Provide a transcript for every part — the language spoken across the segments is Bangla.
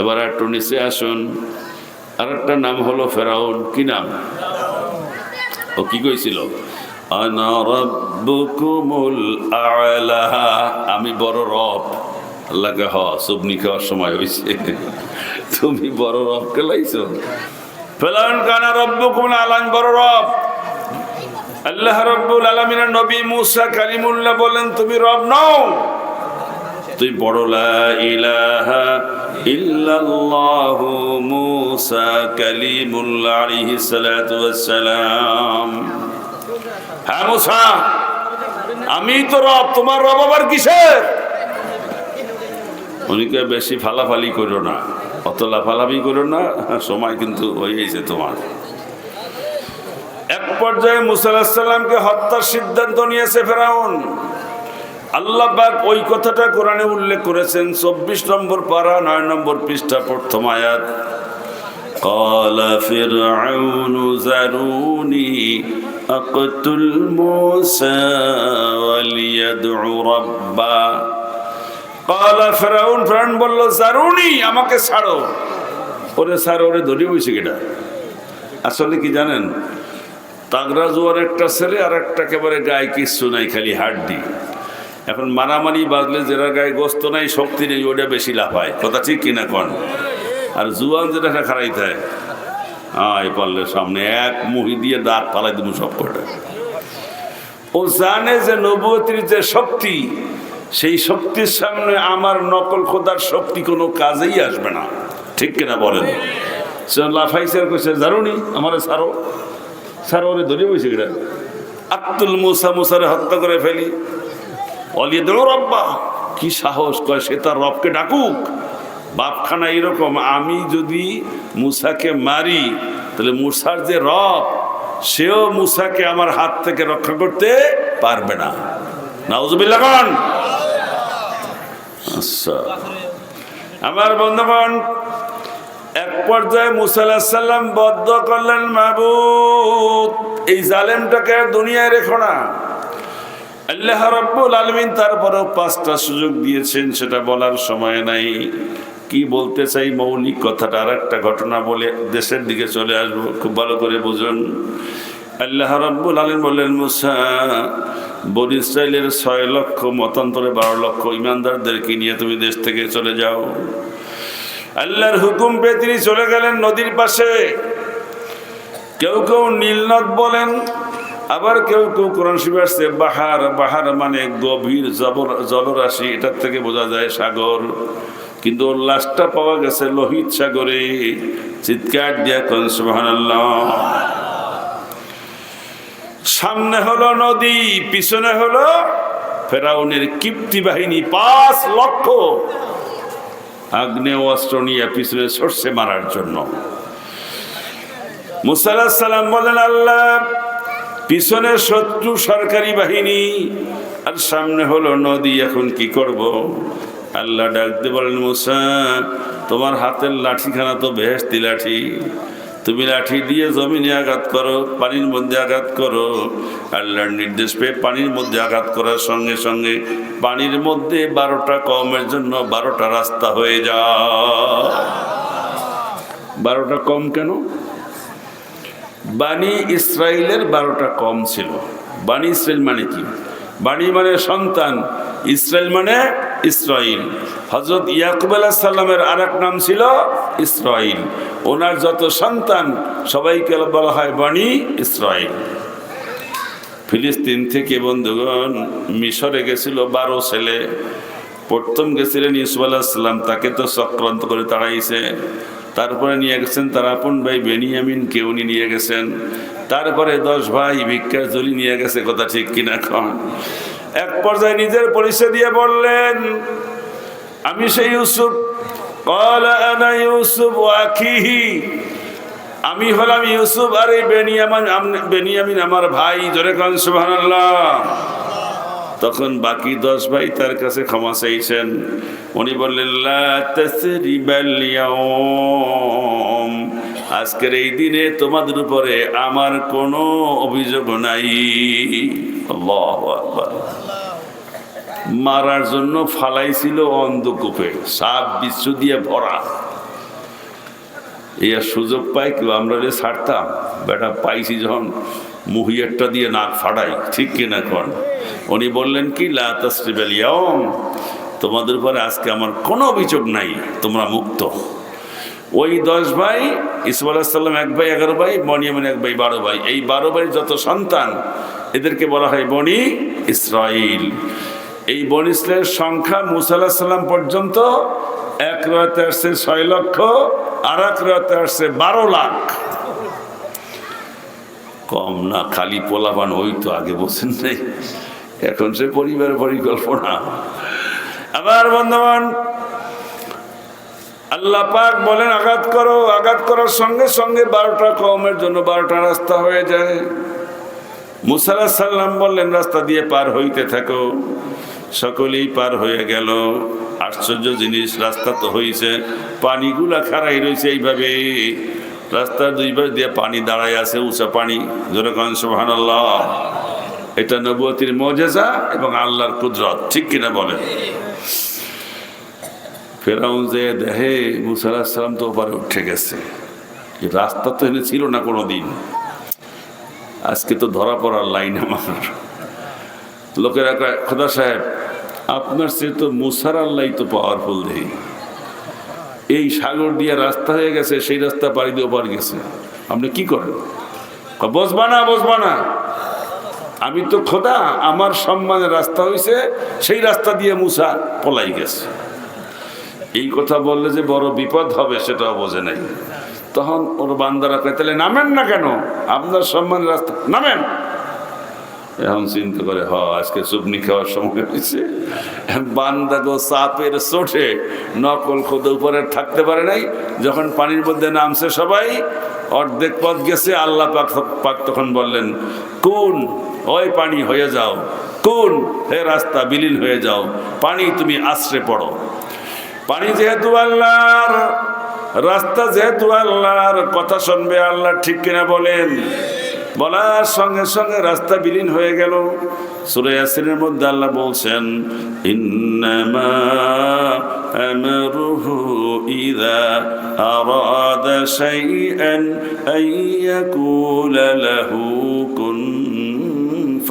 এবার একটু নিচে আসুন। আর একটা নাম হলো ফেরাউন, কি নাম? ও কি কইছিল? আমি বড় রব। আল্লাহকে হ সুবনি খাওয়ার সময় হয়েছে তুমি বড় রব কেলাইছো ফেলাউন কানা রব্বুকুমুল আ'লা আমি বড় রব। আল্লাহ রব্বুল আলমিনের নবী মুসা কালিমুল্লাহ বলেন, তুমি রব নও। তুই বড় লা মুসা কালিমুল্লাহ সালাম হ্যাঁ মুসা, আমি তো রব, তোমার রব আবার কিসের? উনিকে বেশি ফালাফালি করো না। অত লাফালাফি করো না, সময় কিন্তু হয়েছে তোমার। এক পর্যায়ে মুসাল্লামকে হত্যার সিদ্ধান্ত নিয়েছে ফেরাউন। আল্লাহ পাক ওই কথাটা কোরআনে উল্লেখ করেছেন চব্বিশ নম্বর পারা নয় নম্বর পৃষ্ঠা প্রথম আয়াত قال فرعون ذروني أقتل موسى وليدع ربا قال فرعون ফেরাউন বলল জারুনি আমাকে ছাড়ো ওরে ছাড়ো ওরে ধরে বসে কেটা আসলে কি জানেন তাগরা জোয়ার একটা ছেলে আর একটা একেবারে গায়ে কিচ্ছু নাই খালি হাড্ডি এখন মারামারি বাজলে যেটা গায়ে গোস্ত নাই, শক্তি নেই ওটা বেশি লাফায় কথা ঠিক কিনা কন? আর জুয়ান যেটা খারাই থাকে আয় পারলে সামনে এক মুহি দিয়ে দাঁত পালাই দেবো সব কটা। ও জানে যে নবতির যে শক্তি, সেই শক্তির সামনে আমার নকল খোদার শক্তি কোনো কাজেই আসবে না। ঠিক কিনা বলেন? সে কইছে জানুনি আমারে সারো সারো ওরে ধরে বসে গেলে আব্দুল মুসা মুসারে হত্যা করে ফেলি। রব্বা, কি সাহস কয় সে তার রবকে ডাকুক। বাপখানা এরকম, আমি যদি মুসাকে মারি, তাহলে মুসার যে রব, সেও মুসাকে আমার হাত থেকে রক্ষা করতে পারবে না। আচ্ছা। আমার বন্ধুগণ, এক পর্যায়ে মুসাল্লাম বদ্ধ করলেন মাহবুদ এই জালেমটাকে দুনিয়ায় রেখো না। আল্লাহ রব্বুল আলমিন তারপরেও পাঁচটা সুযোগ দিয়েছেন, সেটা বলার সময় নাই। কি বলতে চাই মৌলিক কথাটা আর একটা ঘটনা বলে দেশের দিকে চলে আসব, খুব ভালো করে বুঝুন। আল্লাহ রব্বুল আলম বললেন, মুসা, বন ইসরায়েলের ছয় লক্ষ, মতান্তরে বারো লক্ষ ইমানদারদেরকে নিয়ে তুমি দেশ থেকে চলে যাও। আল্লাহর হুকুম পেয়ে তিনি চলে গেলেন নদীর পাশে। কেউ কেউ নীলনদ বলেন আবার কেউ কেউ কোরআন শিবে আসছে, বাহার বাহার মানে গভীর জবর, জলরাশি, এটার থেকে বোঝা যায় সাগর। কিন্তু ওর লাশটা পাওয়া গেছে লোহিত সাগরে। চিৎকার দিয়া কন সামনে হলো নদী, পিছনে হলো ফেরাউনের কিপ্তি বাহিনী, পাঁচ লক্ষ। আগ্নেয় অস্ত্র নিয়ে পিছনে সর্ষে মারার জন্য। মুসাল্লাহ সাল্লাম বলেন, আল্লাহ পিছনে শত্রু সরকারি বাহিনী। আর সামনে হলো নদী, এখন কি করব? আল্লাহ ডাকতে বলেন মুসা, তোমার হাতের লাঠিখানা তো বেহেস্তি লাঠি। তুমি লাঠি দিয়ে জমিনে আঘাত করো, পানির মধ্যে আঘাত করো। আল্লাহর নির্দেশ পেয়ে পানির মধ্যে আঘাত করার সঙ্গে সঙ্গে পানির মধ্যে বারোটা কমের জন্য বারোটা রাস্তা হয়ে যা বারোটা কম কেন? বাণী ইসরায়েলের বারোটা কম ছিল। বাণী ইসরায়েল মানে কি? বাণী মানে সন্তান ইসরায়েল মানে ইসরায়েল হজরত ইয়াকুব আলাহ সাল্লামের আর নাম ছিল ইসরায়েল ওনার যত সন্তান, সবাইকে বলা হয় বাণী ইসরায়েল ফিলিস্তিন থেকে বন্ধুগণ, মিশরে গেছিল বারো ছেলে। প্রথম গেছিলেন ইসুফ আলাহিসাল্লাম তাকে তো চক্রান্ত করে তাড়াইছে। তারপরে নিয়ে গেছেন তার আপন ভাই বেনিয়ামিনকে উনি নিয়ে গেছেন। তারপরে দশ ভাই ভিক্ষার জলি নিয়ে গেছে, কথা ঠিক কিনা কন। এক পর্যায়ে নিজের পরিচয় দিয়ে বললেন, আমি সেই ইউসুফ। আমি হলাম ইউসুফ আর এই বেনিয়ামিন বেনিয়ামিন আমার ভাই। জোরে কন সুহান তখন বাকি দশ ভাই তার কাছে ক্ষমা চাইছেন। উনি বললেন। আজকের এই দিনে তোমাদের উপরে আমার কোনো অভিযোগ নাই। মারার জন্য ফালাইছিল অন্ধকূপে, সাপ বিশ্ব দিয়ে ভরা। এই সুযোগ পাই কেউ আমরা যে ছাড়তাম, বেটা পাইছি যখন মুহিয়ারটা দিয়ে নাক ফাড়াই ঠিক কিনা কন? উনি বললেন কি লাস্ট্রিবেলিয়ম তোমাদের উপরে আজকে আমার কোনো অভিযোগ নাই, তোমরা মুক্ত। ওই দশ ভাই, ইসুফ এক ভাই, এগারো ভাই বনিয়ামিন এক ভাই, বারো ভাই। এই বারো ভাই যত সন্তান, এদেরকে বলা হয় বনি ইসরাইল। এই বনি ইসরায়েলের সংখ্যা মুসা আল্লাহ সাল্লাম পর্যন্ত এক রাতে আসছে ছয় লক্ষ, আর এক রাতে আসছে বারো লাখ। কম না, খালি পোলাপান, ওই তো আগে বসেন নাই। এখন সে পরিবার পরিকল্পনা। আবার বন্ধুবান আল্লাহ পাক বলেন, আঘাত করো, আঘাত করার সঙ্গে সঙ্গে বারোটা কমের জন্য বারোটা রাস্তা হয়ে যায়। মুসাল্লাহ সাল্লাম বললেন, রাস্তা দিয়ে পার হইতে থাকো। সকলেই পার হয়ে গেল। আশ্চর্য জিনিস, রাস্তা তো হয়েছে পানিগুলা খারাই রয়েছে এইভাবে। রাস্তার দুই পাশ দিয়ে পানি দাঁড়ায় আছে, উঁচা পানি। যেরকম সোহান আল্লাহ এটা নবতির মজেজা এবং আল্লাহর কুদরত ঠিক কিনা বলেন? ফেরাউন যে মুসাল্লাহ সাল্লাম তো ওপারে উঠে গেছে। রাস্তা তো এনে ছিল না কোনো দিন আজকে তো ধরা পড়ার লাইন আমার। লোকেরা খোদা সাহেব আপনার সে তো মুসার আল্লাহ তো পাওয়ারফুল দেই। এই সাগর দিয়ে রাস্তা হয়ে গেছে সেই রাস্তা পাড়ি দিয়ে ওপার গেছে। আপনি কি করেন? কয়, বসবা না না। আমি তো খোদা, আমার সম্মানের রাস্তা হয়েছে সেই রাস্তা দিয়ে মুসা পলাই গেছে। এই কথা বললে যে বড় বিপদ হবে, সেটাও বোঝে নাই। তখন ওর বান্দারা কয়, তাহলে নামেন না কেন? আপনার সম্মানের রাস্তা, নামেন। এখন চিন্তা করে, হ, আজকে চুপনি খাওয়ার সময় হয়েছে। বান্দা গো সাপের চোটে নকল খোদ উপরে থাকতে পারে নাই। যখন পানির মধ্যে নামছে সবাই, অর্ধেক পথ গেছে, আল্লাহ পাক পাক তখন বললেন, কোন ওই পানি হয়ে যাও। কোন? হে রাস্তা বিলীন হয়ে যাও। পানি তুমি আশ্রে পড়ো। পানি যেহেতু আল্লাহর, রাস্তা যেহেতু আল্লাহর, কথা শুনবে আল্লাহ ঠিক কিনা বলেন? বলার সঙ্গে সঙ্গে রাস্তা বিলীন হয়ে গেল। সুরে ইয়াসিনের মধ্যে আল্লাহ বলছেন, ইন্নামা আমরুহু কুন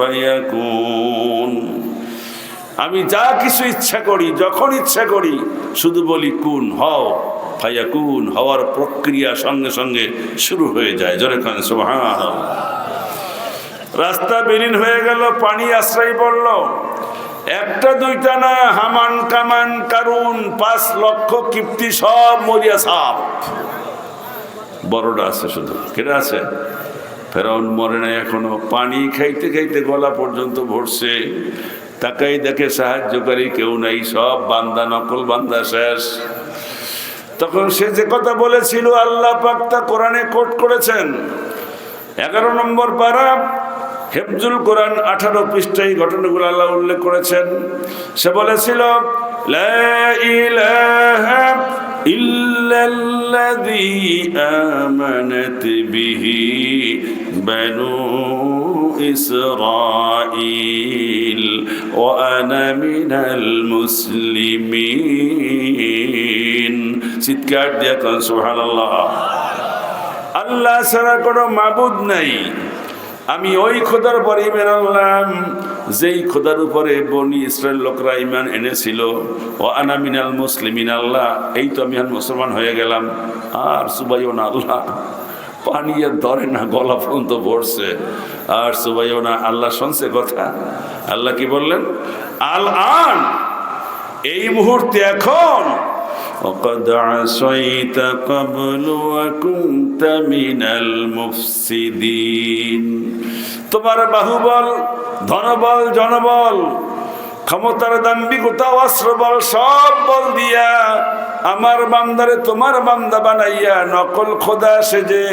ফায়াকুন আমি যা কিছু ইচ্ছা করি, যখন ইচ্ছা করি, শুধু বলি কুন, হও। ভাইয়া কুন হওয়ার প্রক্রিয়া সঙ্গে সঙ্গে শুরু হয়ে যায়। জোরে খান সুবহান রাস্তা বিলীন হয়ে গেল, পানি আশ্রয় পড়ল। একটা, দুইটা না, হামান কামান কারুন, পাঁচ লক্ষ কিপ্তি সব মরিয়া সাপ। বড়টা আছে শুধু। কেটে আছে? ফেরাউন মরে নাই এখনও। পানি খাইতে খাইতে গলা পর্যন্ত ভরছে। তাকাই দেখে সাহায্যকারী কেউ নাই, সব বান্দা, নকল বান্দা শেষ। তখন সে যে কথা বলেছিল, আল্লাহ পাক্তা কোরআনে কোট করেছেন। এগারো নম্বর পারা, হেফজুল কোরআন আঠারো পৃষ্ঠায় ঘটনাগুলো আল্লাহ উল্লেখ করেছেন। সে বলেছিল ইল্লাল্লাযী আমানাত বিহি ইসরাঈল ওয়া আনা মিনাল মুসলিমিন চিৎকার দিয়ে কোন, সুবহানাল্লাহ। আল্লাহ ছাড়া কোনো মাবুদ নাই। আমি ওই খোদার পরে ইমান আনলাম, যেই খোদার উপরে বনি ইসরায়েল লোকরা ইমান এনেছিল। ও আনামিনাল মুসলিমিন, আল্লাহ, এই তো আমি মুসলমান হয়ে গেলাম। আর সুবাইও না আল্লাহ। পানি আর ধরে না গলা পর্যন্ত ভরছে আর সুবাইও না আল্লাহ শুনছে কথা আল্লাহ কি বললেন আল আন এই মুহূর্তে এখন وقد عصيت قبل وكنت من المفسدين তোমার বাহুবল ধনবল জনবল ক্ষমতার দাম্বিকতা অস্ত্রবল সব বল দিয়া আমার বান্দারে তোমার বান্দা বানাইয়া নকল খোদা সেজে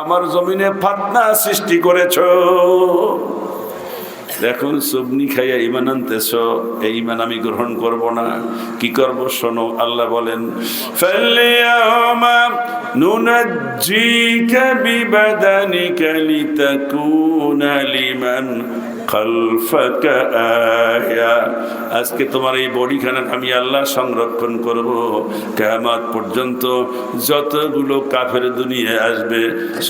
আমার জমিনে ফাতনা সৃষ্টি করেছ। দেখুন, সবনি খাইয়া ইমান আনতেছ, এই ইমান আমি গ্রহণ করব না। কি করব শোনো, আল্লাহ বলেন নুনজিকা বিবাদানিকা লিতাকুনা লিমান আজকে তোমার এই বডিখানা আমি আল্লাহ সংরক্ষণ করব। কেয়ামত পর্যন্ত যতগুলো কাফের দুনিয়ায় আসবে,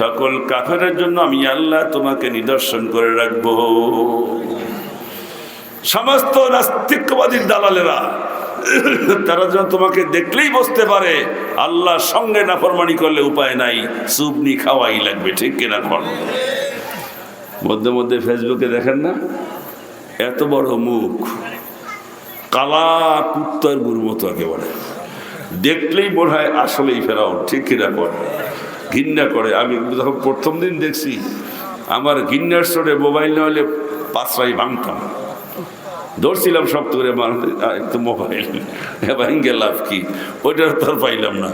সকল কাফেরের জন্য আমি আল্লাহ তোমাকে নিদর্শন করে রাখব। সমস্ত নাস্তিকবাদীর দালালেরা, তারা যেন তোমাকে দেখলেই বসতে পারে, আল্লাহর সঙ্গে নাফরমানি করলে উপায় নাই সুপনি খাওয়াই লাগবে, ঠিক কিনা কর মধ্যে মধ্যে ফেসবুকে দেখেন না? এত বড় মুখ। কালা কুত্তার গুর মতো একেবারে। দেখলেই মনে হয় আসলেই ফেরাও ঠিক কিনা কর ঘিন্না করে। আমি যখন প্রথম দিন দেখছি, আমার ঘিন্নার স্টোরে মোবাইল না হলে পাঁচটাই ভাঙতাম। ধরছিলাম সব মানুষ একটু মোবাইল। ভাঙ্গে লাভ কি? ওইটার তো আর পাইলাম না।